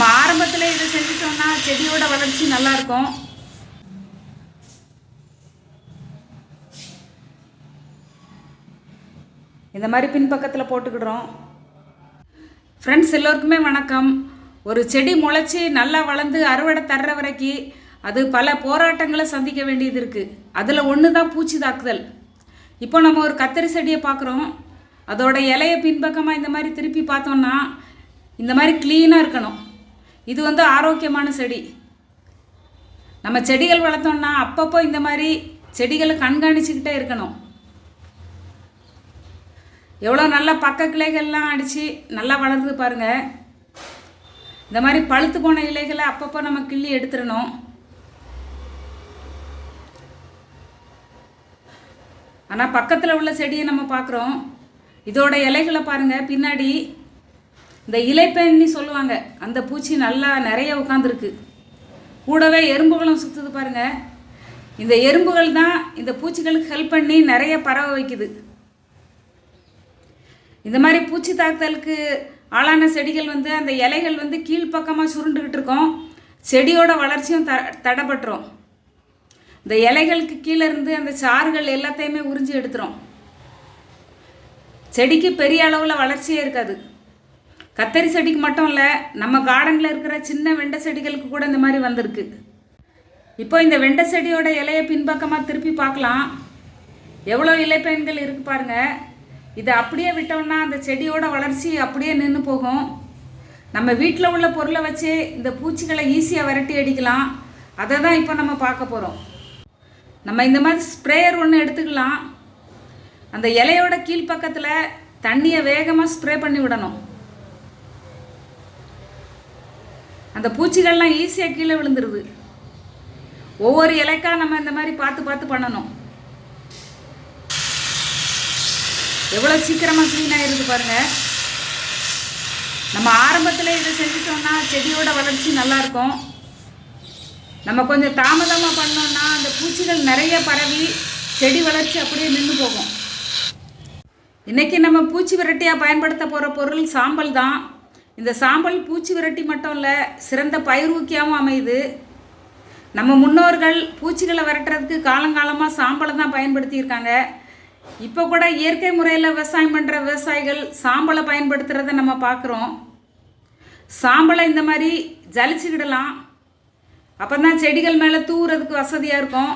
நம்ம ஆரம்பத்தில் இதை செஞ்சிட்டோம்னா செடியோட வளர்ச்சி நல்லா இருக்கும் இந்த மாதிரி பின்பக்கத்தில் போட்டுக்கிடுறோம். ஃப்ரெண்ட்ஸ் எல்லோருக்குமே வணக்கம். ஒரு செடி முளைச்சி நல்லா வளர்ந்து அறுவடை தர்ற வரைக்கும் அது பல போராட்டங்களை சந்திக்க வேண்டியது இருக்குது அதில் ஒன்று தான் பூச்சி தாக்குதல். இப்போ நம்ம ஒரு கத்தரி செடியை பார்க்குறோம். அதோட இலைய பின்பக்கமாக இந்த மாதிரி திருப்பி பார்த்தோம்னா இந்த மாதிரி க்ளீனாக இருக்கணும். இது வந்து ஆரோக்கியமான செடி. நம்ம செடிகள் வளர்த்தோம்னா அப்பப்போ இந்த மாதிரி செடிகளை கண்காணிச்சுக்கிட்டே இருக்கணும். எவ்வளோ நல்லா பக்க கிளைகள்லாம் அடித்து நல்லா வளருது பாருங்கள் இந்த மாதிரி பழுத்து போன இலைகளை அப்பப்போ நம்ம கிள்ளி எடுத்துடணும். ஆனால் பக்கத்தில் உள்ள செடியை நம்ம பார்க்குறோம். இதோட இலைகளை பாருங்கள் பின்னாடி இந்த இலைப்பெண்ணி சொல்லுவாங்க. அந்த பூச்சி நல்லா நிறைய உட்காந்துருக்கு கூடவே எறும்புகளும் சுற்றுது பாருங்க. இந்த எறும்புகள் தான் இந்த பூச்சிகளுக்கு ஹெல்ப் பண்ணி நிறைய பரவ வைக்குது. இந்த மாதிரி பூச்சி தாக்குதலுக்கு ஆளான செடிகள் வந்து அந்த இலைகள் வந்து கீழ்ப்பக்கமாக சுருண்டுக்கிட்டு இருக்கோம். செடியோட வளர்ச்சியும் த தடைபட்டுரும். இந்த இலைகளுக்கு கீழே இருந்து அந்த சாறுகள் எல்லாத்தையுமே உறிஞ்சி எடுத்துரும். செடிக்கு பெரிய அளவில் வளர்ச்சியே இருக்காது. கத்தரி செடிக்கு மட்டும் இல்லை நம்ம கார்டனில் இருக்கிற சின்ன வெண்டை செடிகளுக்கு கூட இந்த மாதிரி வந்திருக்கு. இப்போ இந்த வெண்டை செடியோட இலையை பின்பக்கமாக திருப்பி பார்க்கலாம். எவ்வளோ இலைப்பயன்கள் இருக்கு பாருங்கள் இதை அப்படியே விட்டோம்னா அந்த செடியோட வளர்ச்சி அப்படியே நின்று போகும். நம்ம வீட்டில் உள்ள பொருளை வச்சு இந்த பூச்சிகளை ஈஸியாக விரட்டி அடிக்கலாம். அதை தான் இப்போ நம்ம பார்க்க போகிறோம் நம்ம இந்த மாதிரி ஸ்ப்ரேயர் ஒன்று எடுத்துக்கலாம். அந்த இலையோட கீழ்ப்பக்கத்தில் தண்ணியை வேகமாக ஸ்ப்ரே பண்ணி விடணும். அந்த பூச்சிகள்லாம் ஈஸியாக கீழே விழுந்துருது. ஒவ்வொரு இலைக்கா நம்ம இந்த மாதிரி பார்த்து பார்த்து பண்ணணும். எவ்வளோ சீக்கிரமாக க்ளீன் ஆகிருது பாருங்கள் நம்ம ஆரம்பத்தில் இதை செஞ்சுட்டோம்னா செடியோட வளர்ச்சி நல்லாயிருக்கும் நம்ம கொஞ்சம் தாமதமாக பண்ணோம்னா அந்த பூச்சிகள் நிறைய பரவி செடி வளர்ச்சி அப்படியே நின்று போகும். இன்றைக்கி நம்ம பூச்சி விரட்டியாக பயன்படுத்த போகிற பொருள் சாம்பல் தான். இந்த சாம்பல் பூச்சி விரட்டி மட்டும் இல்லை சிறந்த பயிரூக்கியாகவும் அமையுது. நம்ம முன்னோர்கள் பூச்சிகளை விரட்டுறதுக்கு காலங்காலமாக சாம்பலை தான் பயன்படுத்தியிருக்காங்க. இப்போ கூட இயற்கை முறையில் விவசாயம் பண்ணுற விவசாயிகள் சாம்பலை பயன்படுத்துகிறத நம்ம பார்க்குறோம் சாம்பலை இந்த மாதிரி ஜலிச்சுக்கிடலாம். அப்போ தான் செடிகள் மேலே தூவுறதுக்கு வசதியாக இருக்கும்.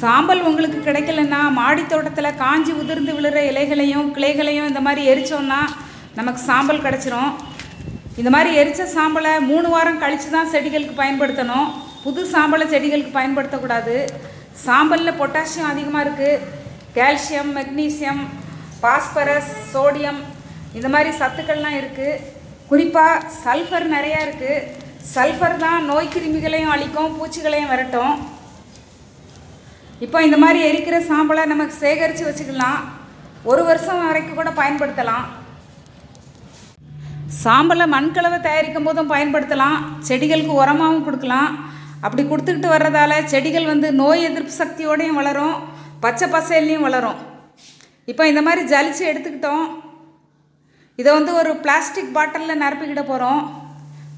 சாம்பல் உங்களுக்கு கிடைக்கலன்னா மாடி தோட்டத்தில் காஞ்சி உதிர்ந்து விழுற இலைகளையும் கிளைகளையும் இந்த மாதிரி எரிச்சோன்னா நமக்கு சாம்பல் கிடச்சிரும். இந்த மாதிரி எரிச்ச சாம்பலை மூணு வாரம் கழித்து தான் செடிகளுக்கு பயன்படுத்தணும். புது சாம்பலை செடிகளுக்கு பயன்படுத்தக்கூடாது. சாம்பலில் பொட்டாசியம் அதிகமாக இருக்குது கால்சியம் மெக்னீசியம் பாஸ்பரஸ் சோடியம் இந்த மாதிரி சத்துக்கள்லாம் இருக்குது குறிப்பாக சல்ஃபர் நிறையா இருக்குது சல்ஃபர் தான் நோய் கிருமிகளையும் அழிக்கும் பூச்சிகளையும் விரட்டும். இப்போ இந்த மாதிரி எரிக்கிற சாம்பலை நமக்கு சேகரித்து வச்சுக்கலாம். ஒரு வருஷம் வரைக்கும் கூட பயன்படுத்தலாம். சாம்பலை மண்கலவை தயாரிக்கும் போதும் பயன்படுத்தலாம். செடிகளுக்கு உரமாகவும் கொடுக்கலாம். அப்படி கொடுத்துக்கிட்டு வர்றதால செடிகள் வந்து நோய் எதிர்ப்பு சக்தியோடையும் வளரும். பச்சை பசையிலையும் வளரும். இப்போ இந்த மாதிரி ஜலிச்சு எடுத்துக்கிட்டோம். இதை வந்து ஒரு பிளாஸ்டிக் பாட்டிலில் நிரப்பிக்கிட போகிறோம்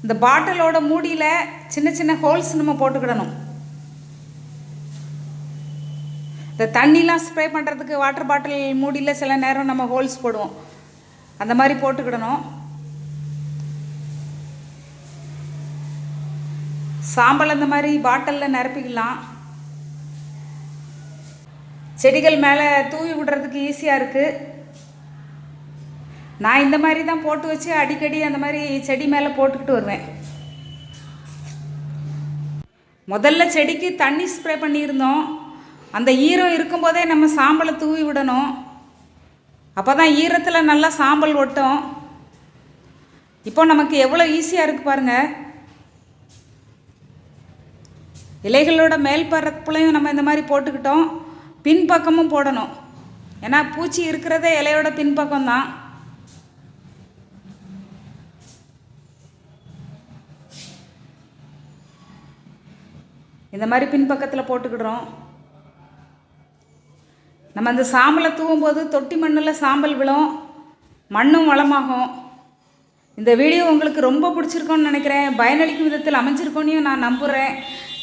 இந்த பாட்டிலோட மூடியில் சின்ன சின்ன ஹோல்ஸ் நம்ம போட்டுக்கிடணும். இந்த தண்ணிலாம் ஸ்ப்ரே பண்ணுறதுக்கு வாட்டர் பாட்டில் மூடியில் சில நேரம் நம்ம ஹோல்ஸ் போடுவோம். அந்த மாதிரி போட்டுக்கிடணும். சாம்பல் அந்த மாதிரி பாட்டிலில் நிரப்பிக்கலாம். செடிகள் மேலே தூவி விடுறதுக்கு ஈஸியாக இருக்குது நான் இந்த மாதிரி தான் போட்டு வச்சு அடிக்கடி அந்த மாதிரி செடி மேலே போட்டுக்கிட்டு வருவேன். முதல்ல செடிக்கு தண்ணி ஸ்ப்ரே பண்ணியிருந்தோம். அந்த ஈரம் இருக்கும்போதே நம்ம சாம்பலை தூவி விடணும். அப்போ தான் ஈரத்தில் நல்லா சாம்பல் ஒட்டும். இப்போ நமக்கு எவ்வளோ ஈஸியாக இருக்குது பாருங்கள் இலைகளோட மேல் பரப்புலையும் நம்ம இந்த மாதிரி போட்டுக்கிட்டோம். பின்பக்கமும் போடணும். ஏன்னா பூச்சி இருக்கிறதே இலையோட பின்பக்கம் தான். இந்த மாதிரி பின்பக்கத்தில் போட்டுக்கிடுறோம். நம்ம அந்த சாம்பலை தூவும் போது தொட்டி மண்ணில் சாம்பல் விழும். மண்ணும் வளமாகும். இந்த வீடியோ உங்களுக்கு ரொம்ப பிடிச்சிருக்கோன்னு நினைக்கிறேன். பயனளிக்கும் விதத்தில் அமைஞ்சிருக்கோன்னு நான் நம்புகிறேன்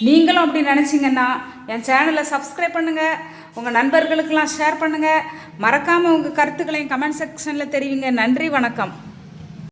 நீங்களும் அப்படி நினச்சிங்கன்னா என் சேனலை சப்ஸ்கிரைப் பண்ணுங்கள் உங்கள் நண்பர்களுக்கெல்லாம் ஷேர் பண்ணுங்கள் மறக்காமல் உங்கள் கருத்துக்களையும் கமெண்ட் செக்ஷனில் தெரிவிங்க. நன்றி வணக்கம்.